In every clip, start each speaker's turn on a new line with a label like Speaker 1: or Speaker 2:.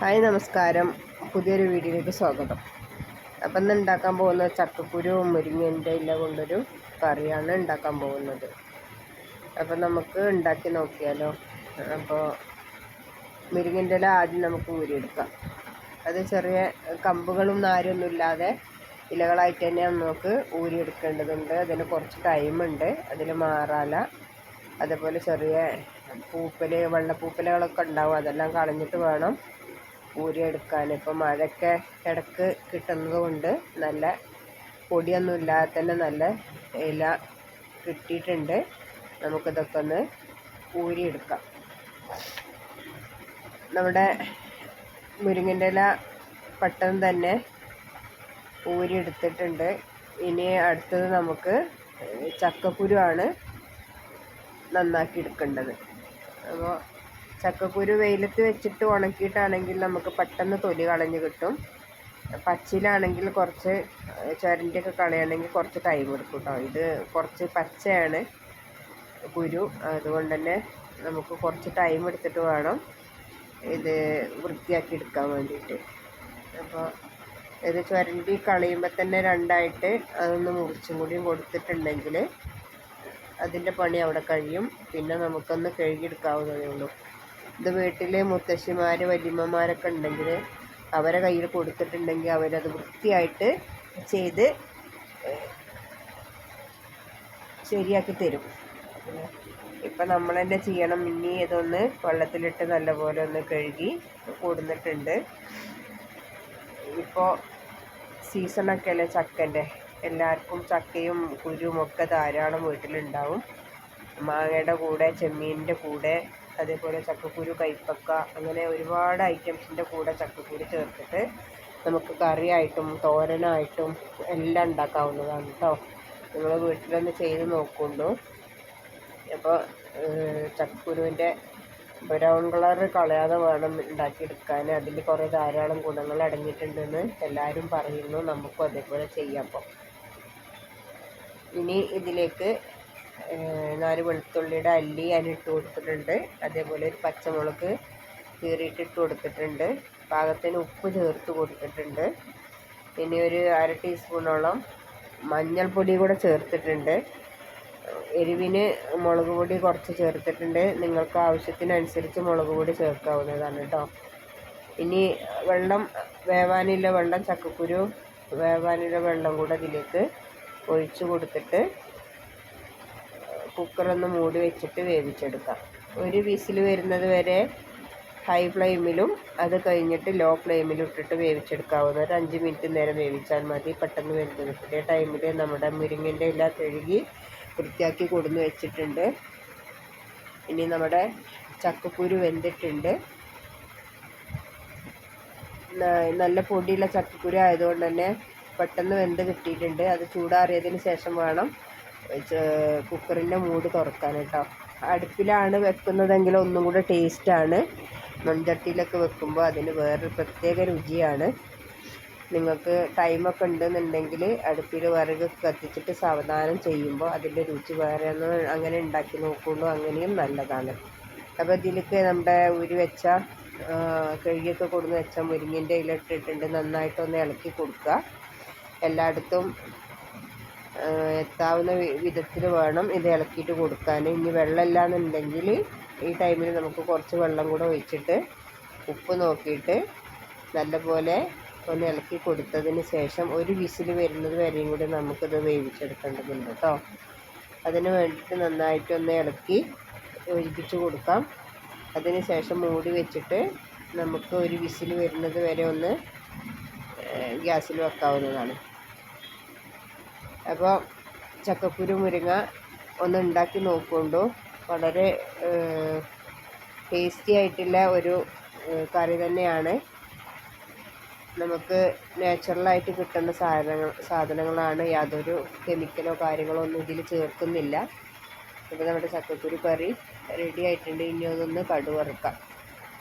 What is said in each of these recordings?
Speaker 1: Hi നമസ്കാരം. പുതിയൊരു വീഡിയോയിലേക്ക് സ്വാഗതം. അപ്പം ഇന്ന് ഉണ്ടാക്കാൻ പോകുന്ന ചക്കക്കുരുവും മുരിങ്ങന്റെ ഇല കൊണ്ടൊരു കറിയാണ് ഉണ്ടാക്കാൻ പോകുന്നത്. അപ്പം നമുക്ക് ഉണ്ടാക്കി നോക്കിയാലോ? അപ്പോൾ മുരിങ്ങന്റെ ഇല ആദ്യം നമുക്ക് ഊരിയെടുക്കാം. അത് ചെറിയ കമ്പുകളും നാരൊന്നും ഇല്ലാതെ ഇലകളായിട്ട് തന്നെ നമുക്ക് ഊരിയെടുക്കേണ്ടതുണ്ട്. അതിന് കുറച്ച് ടൈമുണ്ട് അതിൽ മാറാല. അതേപോലെ ചെറിയ പൂപ്പൽ വെള്ളപ്പൂപ്പലകളൊക്കെ ഉണ്ടാവും. അതെല്ലാം കളഞ്ഞിട്ട് വേണം. ഊരിയെടുക്കാൻ ഇപ്പം മഴയൊക്കെ ഇടയ്ക്ക് കിട്ടുന്നത് കൊണ്ട് നല്ല പൊടിയൊന്നും ഇല്ലാതെ തന്നെ നല്ല ഇല കിട്ടിയിട്ടുണ്ട്. നമുക്കിതൊക്കെ ഒന്ന് ഊരിയെടുക്കാം നമ്മുടെ മുരിങ്ങന്റെ ഇല പെട്ടെന്ന് തന്നെ ഊരിയെടുത്തിട്ടുണ്ട് ഇനി അടുത്തത് നമുക്ക് ചക്കക്കുരു ആണ് നന്നാക്കി എടുക്കേണ്ടത്. അപ്പോൾ ചക്കക്കുരു വെയിലത്ത് വെച്ചിട്ട് ഉണക്കിയിട്ടാണെങ്കിൽ നമുക്ക് പെട്ടെന്ന് തൊലി കളഞ്ഞ് കിട്ടും. പച്ചിലാണെങ്കിൽ കുറച്ച് ചുരണ്ടിയൊക്കെ കളയണമെങ്കിൽ കുറച്ച് ടൈം എടുക്കും കേട്ടോ ഇത് കുറച്ച് പച്ചയാണ് കുരു. അതുകൊണ്ട് തന്നെ നമുക്ക് കുറച്ച് ടൈം എടുത്തിട്ട് വേണം ഇത് വൃത്തിയാക്കി എടുക്കാൻ വേണ്ടിയിട്ട്. അപ്പോൾ ഇത് ചുരണ്ടി കളയുമ്പോൾ തന്നെ രണ്ടായിട്ട് അതൊന്ന് മുറിച്ചും കൂടിയും കൊടുത്തിട്ടുണ്ടെങ്കിൽ അതിന്റെ പണി അവിടെ കഴിയും. പിന്നെ നമുക്കൊന്ന് കഴുകിയെടുക്കാവുന്നതേ ഉള്ളൂ. ഇത് വീട്ടിൽ മുത്തശ്ശിമാർ വല്യമ്മമാരൊക്കെ ഉണ്ടെങ്കിൽ അവരെ കയ്യിൽ കൊടുത്തിട്ടുണ്ടെങ്കിൽ അവരത് വൃത്തിയായിട്ട് ചെയ്ത് ശരിയാക്കി തരും. ഇപ്പം നമ്മൾ തന്നെ ചെയ്യണം. ഇനി ഇതൊന്ന് വെള്ളത്തിലിട്ട് നല്ലപോലെ ഒന്ന് കഴുകി കൂടുന്നിട്ടുണ്ട്. ഇപ്പോൾ സീസണൊക്കെ അല്ലേ ചക്കന്റെ എല്ലാവർക്കും ചക്കയും കുരുമൊക്കെ ധാരാളം വീട്ടിലുണ്ടാവും. മാങ്ങയുടെ കൂടെ ചെമ്മീനിന്റെ കൂടെ അതേപോലെ ചക്കക്കുരു കൈപ്പക്ക അങ്ങനെ ഒരുപാട് ഐറ്റംസിന്റെ കൂടെ ചക്കക്കുരു ചേർത്തിട്ട് നമുക്ക് കറിയായിട്ടും തോരനായിട്ടും എല്ലാം ഉണ്ടാക്കാവുന്നതാണ് കേട്ടോ നിങ്ങൾ വീട്ടിലൊന്ന് ചെയ്ത് നോക്കുള്ളൂ അപ്പോൾ ചക്കക്കുരുവിന്റെ ബ്രൗൺ കളർ കളയാതെ വേണം ഉണ്ടാക്കിയെടുക്കാൻ. അതിൽ കുറേ ധാരാളം ഗുണങ്ങൾ അടങ്ങിയിട്ടുണ്ടെന്ന് എല്ലാവരും പറയുന്നു. നമുക്കും അതേപോലെ ചെയ്യാം അപ്പോൾ ഇനി ഇതിലേക്ക് നാല് വെളുത്തുള്ളിയുടെ അല്ലി ഇട്ട് കൊടുത്തിട്ടുണ്ട്. അതേപോലെ ഒരു പച്ചമുളക് കീറിയിട്ട് ഇട്ട് കൊടുത്തിട്ടുണ്ട്. പാകത്തിന് ഉപ്പ് ചേർത്ത് കൊടുത്തിട്ടുണ്ട്. പിന്നെ ഒരു അര ടീസ്പൂണോളം മഞ്ഞൾപ്പൊടി കൂടെ ചേർത്തിട്ടുണ്ട്. എരിവിന് മുളക് പൊടി കുറച്ച് ചേർത്തിട്ടുണ്ട്. നിങ്ങൾക്ക് ആവശ്യത്തിനനുസരിച്ച് മുളക് പൊടി ചേർക്കാവുന്നതാണ് കേട്ടോ. ഇനി വെള്ളം വേവാനുള്ള വെള്ളം ചക്കക്കുരു വേവാനില്ല വെള്ളം കൂടെ ഇതിലേക്ക് ഒഴിച്ചു കൊടുത്തിട്ട് കുക്കറൊന്ന് മൂടി വെച്ചിട്ട് വേവിച്ചെടുക്കാം. ഒരു വിസിൽ വരുന്നത് വരെ ഹൈ ഫ്ലെയിമിലും അത് കഴിഞ്ഞിട്ട് ലോ ഫ്ലെയിമിലും ഇട്ടിട്ട് വേവിച്ചെടുക്കാവുന്ന ഒരു അഞ്ച് മിനിറ്റ് നേരം വേവിച്ചാൽ മതി. പെട്ടെന്ന് വരുന്നത് കിട്ടിയ ടൈമിൽ നമ്മുടെ മുരിങ്ങന്റെ ഇല കഴുകി വൃത്തിയാക്കി കൊടുന്ന് വെച്ചിട്ടുണ്ട്. ഇനി നമ്മുടെ ചക്കക്കുരു വെന്തിട്ടുണ്ട്. നല്ല പൊടിയുള്ള ചക്കക്കുരു ആയതുകൊണ്ട് തന്നെ പെട്ടെന്ന് വെന്ത് കിട്ടിയിട്ടുണ്ട്. അത് ചൂടാറിയതിന് ശേഷം വേണം കുക്കറിന്റെ മൂട് തുറക്കാൻ കേട്ടോ. അടുപ്പിലാണ് വെക്കുന്നതെങ്കിൽ ഒന്നും കൂടെ ടേസ്റ്റാണ് മൺചട്ടിയിലൊക്കെ വെക്കുമ്പോൾ അതിന് വേറൊരു പ്രത്യേക രുചിയാണ്. നിങ്ങൾക്ക് ടൈമൊക്കെ ഉണ്ടെന്നുണ്ടെങ്കിൽ അടുപ്പിൽ വിറക് കത്തിച്ചിട്ട് സാവധാനം ചെയ്യുമ്പോൾ അതിന്റെ രുചി വേറെ ഒന്ന് അങ്ങനെ ഉണ്ടാക്കി നോക്കുള്ളൂ. അങ്ങനെയും നല്ലതാണ്. അപ്പോൾ ഇതിലേക്ക് നമ്മുടെ ഉരി വെച്ച കഴുകിയൊക്കെ കൊടുന്ന് വെച്ച മുരിങ്ങിന്റെ ഇല ഇട്ടിട്ടുണ്ട്. നന്നായിട്ടൊന്ന് ഇളക്കി കൊടുക്കുക. എല്ലായിടത്തും എത്താവുന്ന വിധത്തിൽ വേണം ഇത് ഇളക്കിയിട്ട് കൊടുക്കാൻ ഇനി വെള്ളമില്ല എന്നുണ്ടെങ്കിൽ ഈ ടൈമിൽ നമുക്ക് കുറച്ച് വെള്ളം കൂടെ ഒഴിച്ചിട്ട് ഉപ്പ് നോക്കിയിട്ട് നല്ലപോലെ ഒന്ന് ഇളക്കി കൊടുത്തതിന് ശേഷം ഒരു വിസിൽ വരുന്നത് വരെയും കൂടി നമുക്കിത് വേവിച്ചെടുക്കേണ്ടതുണ്ട് കേട്ടോ. അതിന് വേണ്ടിയിട്ട് നന്നായിട്ടൊന്ന് ഇളക്കി ഒഴിപ്പിച്ച് കൊടുക്കാം. അതിന് ശേഷം മൂടി വെച്ചിട്ട് നമുക്ക് ഒരു വിസിൽ വരുന്നത് വരെ ഒന്ന് ഗ്യാസിൽ വെക്കാവുന്നതാണ്. അപ്പോൾ ചക്കക്കുരു മുരിങ്ങ ഒന്ന് ഉണ്ടാക്കി നോക്കുകൊണ്ടു വളരെ ടേസ്റ്റി ആയിട്ടുള്ള ഒരു കറി തന്നെയാണ്. നമുക്ക് നാച്ചുറലായിട്ട് കിട്ടുന്ന സാധനങ്ങൾ സാധനങ്ങളാണ്. യാതൊരു കെമിക്കലോ കാര്യങ്ങളോ ഒന്നും ഇതിൽ ചേർക്കുന്നില്ല. ഇപ്പോൾ നമ്മുടെ ചക്കക്കുരു കറി റെഡി ആയിട്ടുണ്ട്. ഇനി അതൊന്ന് കടുവറുക്കാം.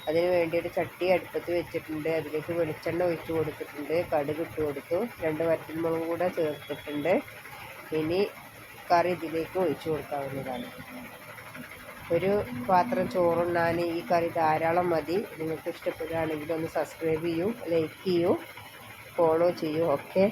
Speaker 1: അതിന് വേണ്ടി ഒരു ചട്ടി അടുപ്പത്ത് വെച്ചിട്ടുണ്ട്. അതിലേക്ക് വെളിച്ചെണ്ണ ഒഴിച്ച് കൊടുത്തിട്ടുണ്ട്. കടുക് ഇട്ട് കൊടുത്തു. രണ്ട് വറ്റൽമുളക് കൂടെ ചേർത്തിട്ടുണ്ട്. ഇനി കറി ഇതിലേക്ക് ഒഴിച്ചു കൊടുക്കാവുന്നതാണ്. ഒരു പാത്രം ചോറുണ്ണാൻ ഈ കറി ധാരാളം മതി. നിങ്ങൾക്ക് ഇഷ്ടപ്പെടുകയാണെങ്കിൽ ഒന്ന് സബ്സ്ക്രൈബ് ചെയ്യൂ ലൈക്ക് ചെയ്യൂ ഫോളോ ചെയ്യൂ. ഓക്കെ.